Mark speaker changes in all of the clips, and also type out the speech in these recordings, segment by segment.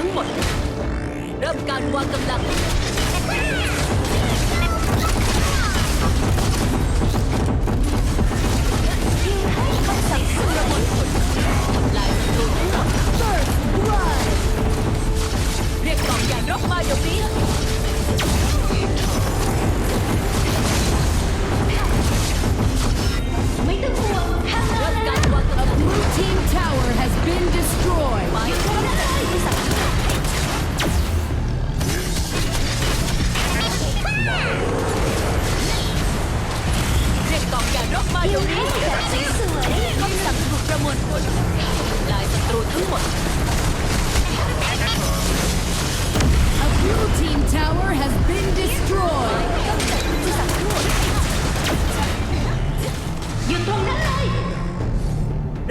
Speaker 1: ทั้งหมด เริ่มการวางกำลัง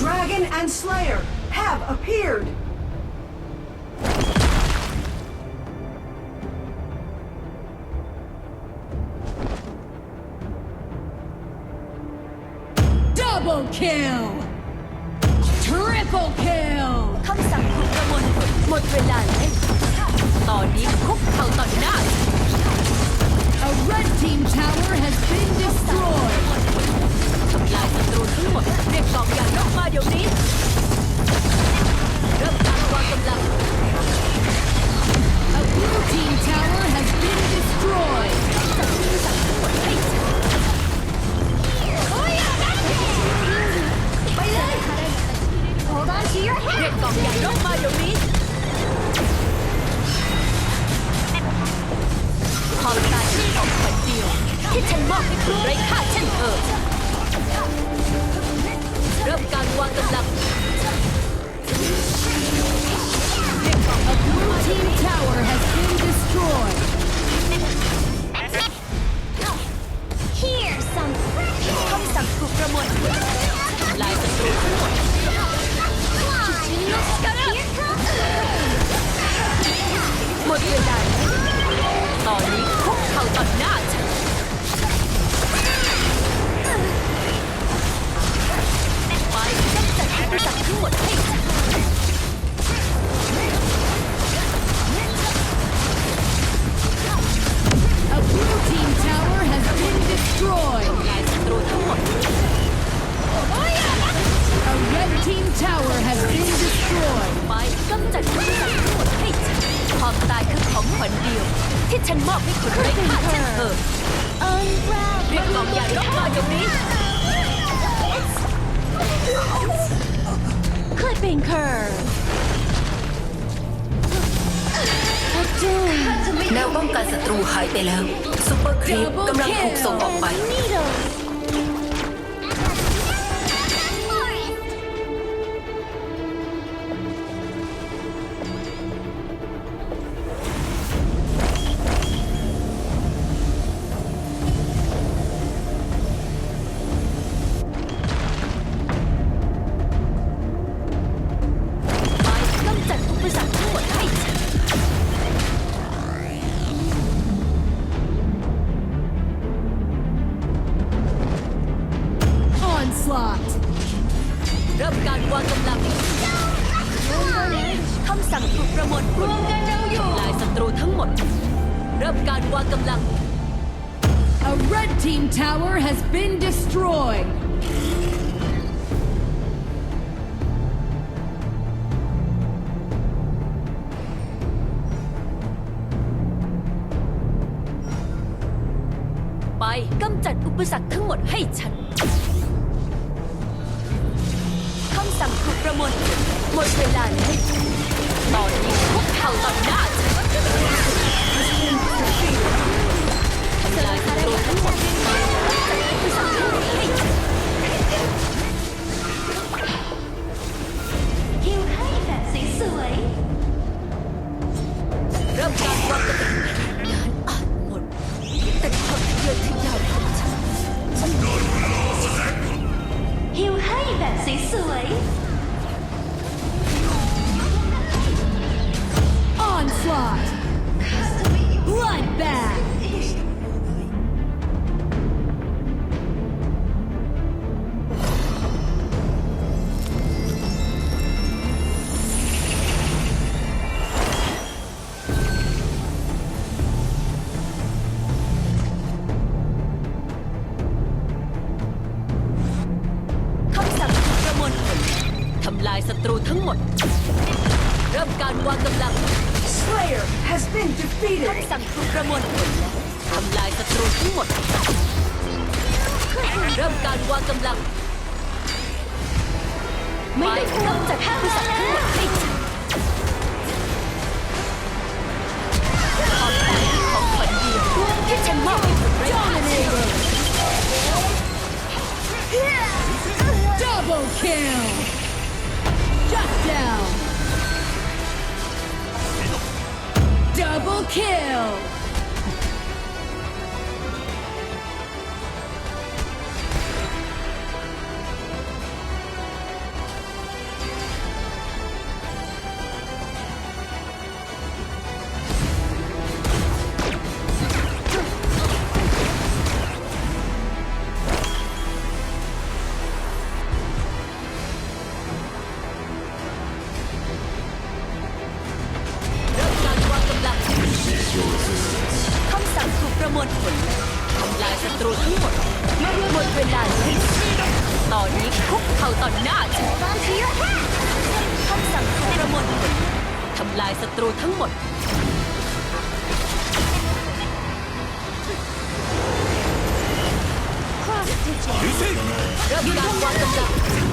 Speaker 2: Dragon and Slayer have appeared.
Speaker 3: Double kill. Triple kill.
Speaker 1: คำสั่งถูกประมวลผลหมดเวลาแล้วตอนนี้คุกเข่าต่อหน้า
Speaker 3: A red team tower has been destroyed.
Speaker 1: ประมวลผลลายศัตรูทั้งหมดหมดเวลาตอนนี้คุกเข่าต่อหน้า อเรียกกองใหญ่ก็มาตรงนี้
Speaker 4: clipping curve
Speaker 1: แนวป้องกันศัตรูหายไปแล้วซุปเปอร์ครีปกำลังถูกส่งออกไป เริ่มการวางกำลัง
Speaker 3: A red team tower has been destroyed.
Speaker 1: ไปกำจัดอุปสรรคทั้งหมดให้ฉัน คำสั่งถูกประมวล หมดเวลาแล้วตอนนี้คุกเขาต่อหน้า ริ่มการวางกำลัง
Speaker 2: Slayer has been
Speaker 1: ค
Speaker 2: defeated. ำ
Speaker 1: สั่งถูกประมวลผลแล้วทำลายศัตรูทั้งหมดเริ่มการวางกำลัง
Speaker 3: ไม่ได้กำจัดผู้สัตว์ทั้งหมด
Speaker 5: kill!
Speaker 1: ต่อหน้าฉัน
Speaker 3: Hold on to your hat
Speaker 1: คำสั่งถูกประมวลผลทำลายศัตรูทั้งหมด
Speaker 3: cross stitching
Speaker 1: เริ่มการวางกำลัง